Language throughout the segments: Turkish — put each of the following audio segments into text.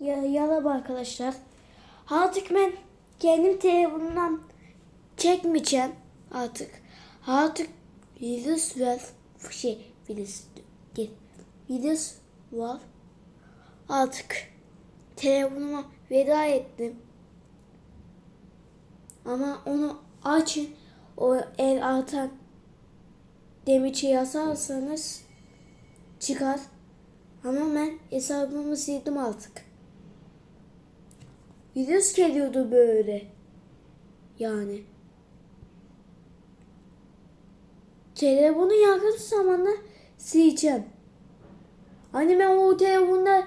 Ya yalan arkadaşlar. Artık ben kendim telefonumdan çekmeyeceğim artık. Artık virüs var. Şey virüs gel. Virüs var. Artık telefonuma veda ettim. Ama onu açın. O el atan demirçi yazarsanız çıkar. Ama ben hesabımı sildim artık. Virüs geliyordu böyle. Yani. Telefonu yakın zamanda sileceğim. Hani ben o telefonda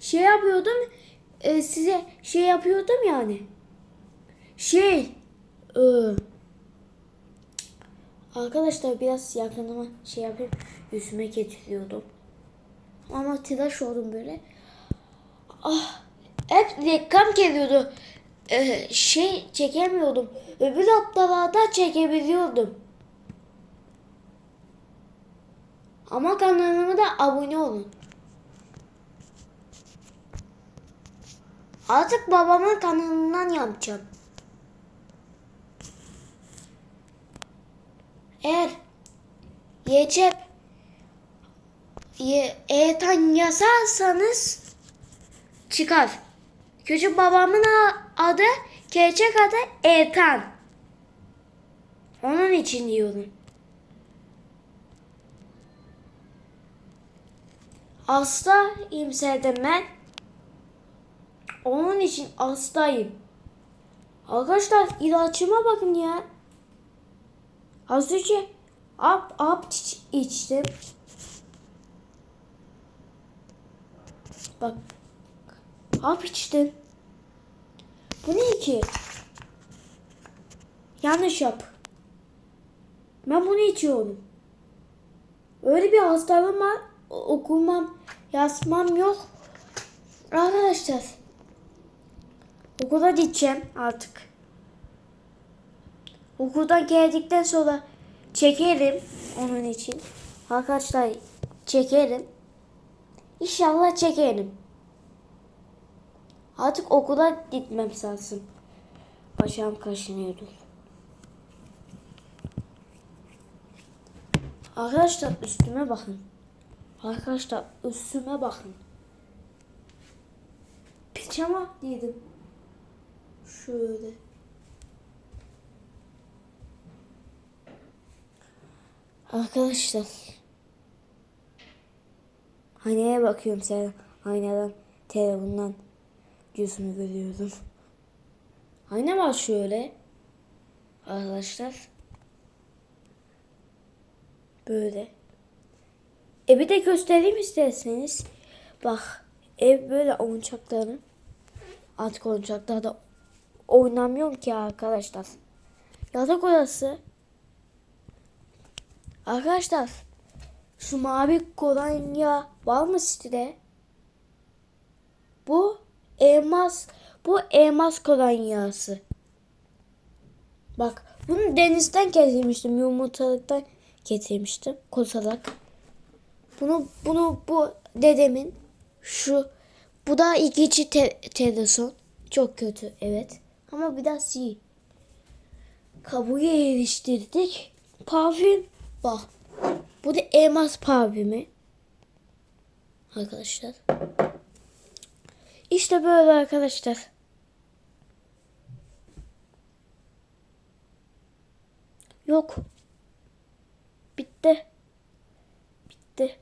şey yapıyordum e, size şey yapıyordum yani. Şey e, arkadaşlar biraz yakınıma şey yapayım yüzüme getiriyordum. Ama tıraş oldum böyle. Ah hep reklam geliyordu. Ee, şey çekemiyordum. Öbür haftalarda çekebiliyordum. Ama kanalıma da abone olun. Artık babamın kanalından yapacağım. Eğer Yecep ye, Etan yazarsanız çıkar. Küçük babamın adı, gerçek adı Ertan. Onun için diyorum. Hasta imserdim ben. Onun için hastayım. Arkadaşlar ilaçıma bakın ya. Az önce ap ap iç- içtim. Bak. Ap içtim. Bu ne ki? Yanlış yap. Ben bunu içiyorum. Öyle bir hastalığım var. Okumam, yazmam yok. Arkadaşlar. Okula gideceğim artık. Okuldan geldikten sonra çekerim onun için. Arkadaşlar çekerim. İnşallah çekerim. Artık okula gitmem lazım. Başım kaşınıyordu. Arkadaşlar üstüme bakın. Arkadaşlar üstüme bakın. Pijama giydim. Şöyle. Arkadaşlar. Aynaya bakıyorum sen. Aynadan, telefondan yüzümü görüyorum. Ayna var şöyle. Arkadaşlar. Böyle. Evi de göstereyim isterseniz. Bak ev böyle oyuncakları. Artık oyuncaklarda oynamıyorum ki arkadaşlar. Yatak odası. Arkadaşlar şu mavi kolonya var mı sitede? Elmas bu elmas kolonyası. Bak bunu denizden getirmiştim. Yumurtalıktan getirmiştim. Kosarak. Bunu bunu bu dedemin şu bu da ikinci te- televizyon. Çok kötü evet. Ama biraz iyi. Kabuğu eriştirdik. Parfüm bak. Bu da elmas parfümü. Arkadaşlar. İşte böyle arkadaşlar. Yok. Bitti. Bitti.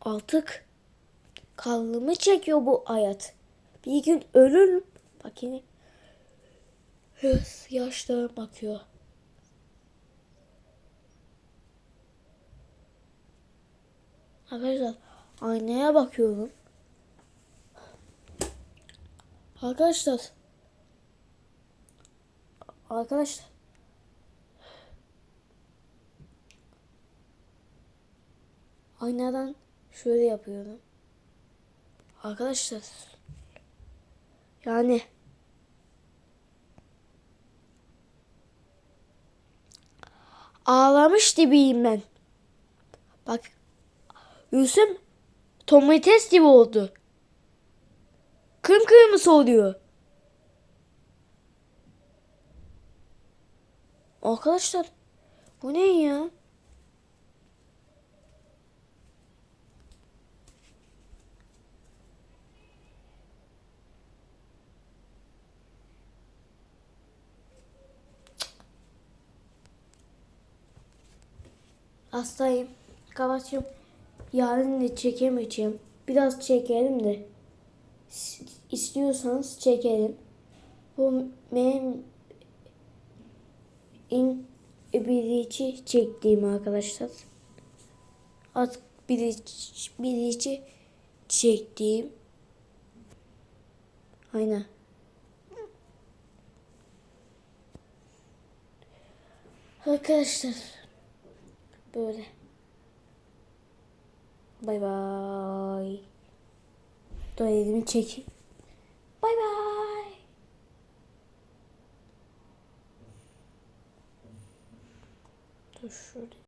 Artık kallımı çekiyor bu hayat. Bir gün ölürüm. Bak yine. Hırs yaşlara bakıyor. Arkadaşlar aynaya bakıyorum. Arkadaşlar. Arkadaşlar. Aynadan şöyle yapıyorum. Arkadaşlar. Yani ağlamış gibiyim ben. Bak. Yüzüm domates gibi oldu. Kırmızı oluyor. Arkadaşlar bu ne ya? Hastayım. Kapatıyorum. Yarın da çekemeyeceğim. Biraz çekelim de. İstiyorsanız çekelim. Bu benim in birici çektiğim arkadaşlar. At birici, birici çektiğim. Aynen. Arkadaşlar böyle. Bay bay. Dur elimi çekeyim. Bay bay. Dur şurada.